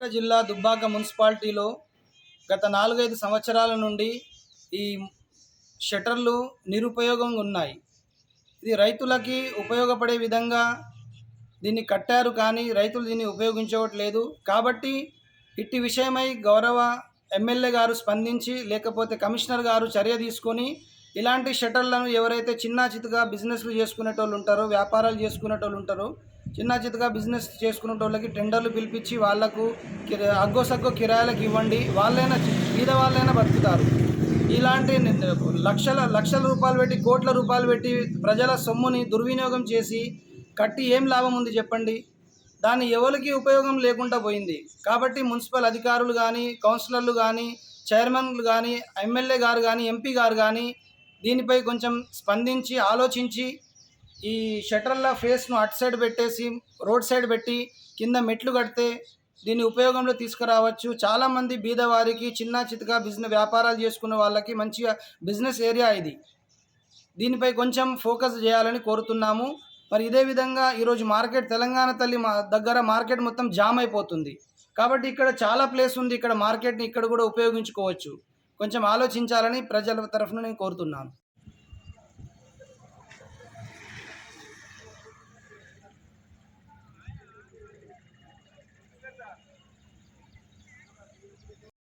సిద్దిపేట జిల్లా దుబ్బాక మున్సిపాలిటీలో గత నాలుగైదు సంవత్సరాల నుండి ఈ షట్టర్లు నిరుపయోగంగా ఉన్నాయి. ఇది రైతులకి ఉపయోగపడే విధంగా దీన్ని కట్టారు కానీ రైతులు దీన్ని ఉపయోగించవట్లేదు. కాబట్టి ఇట్టి విషయమై గౌరవ ఎమ్మెల్యే గారు స్పందించి లేకపోతే కమిషనర్ గారు చర్య తీసుకొని ఇలాంటి షటర్లను ఎవరైతే చిన్న చితగా బిజినెస్లు చేసుకునేటోళ్ళు ఉంటారో వ్యాపారాలు చేసుకునేటోళ్ళు ఉంటారో చిన్న చితగా బిజినెస్ చేసుకునేటోళ్ళకి టెండర్లు పిలిపించి వాళ్ళకు కిరా- అగ్గో సగ్గో కిరాయలకు ఇవ్వండి. వాళ్ళైనా మీద వాళ్ళైనా బతుకుతారు. ఇలాంటి లక్షల లక్షల రూపాయలు పెట్టి కోట్ల రూపాయలు పెట్టి ప్రజల సొమ్ముని దుర్వినియోగం చేసి కట్టి ఏం లాభం ఉంది చెప్పండి? దాన్ని ఎవరికి ఉపయోగం లేకుండా పోయింది. కాబట్టి మున్సిపల్ అధికారులు కానీ కౌన్సిలర్లు కానీ చైర్మన్లు కానీ ఎమ్మెల్యే గారు కానీ ఎంపీ గారు కానీ దీనిపై కొంచెం స్పందించి ఆలోచించి ఈ షటర్ల ఫేస్ను అటు సైడ్ పెట్టేసి రోడ్ సైడ్ పెట్టి కింద మెట్లు కడితే దీన్ని ఉపయోగంలో తీసుకురావచ్చు. చాలామంది బీదవారికి చిన్న చితగా బిజినెస్ వ్యాపారాలు చేసుకునే వాళ్ళకి మంచిగా బిజినెస్ ఏరియా ఇది. దీనిపై కొంచెం ఫోకస్ చేయాలని కోరుతున్నాము. మరి ఇదే విధంగా ఈరోజు మార్కెట్ తెలంగాణ తల్లి మా దగ్గర మార్కెట్ మొత్తం జామ్ అయిపోతుంది. కాబట్టి ఇక్కడ చాలా ప్లేస్ ఉంది. ఇక్కడ మార్కెట్ని ఇక్కడ కూడా ఉపయోగించుకోవచ్చు. కొంచెం ఆలోచించాలని ప్రజల తరఫున నేను కోరుతున్నాను.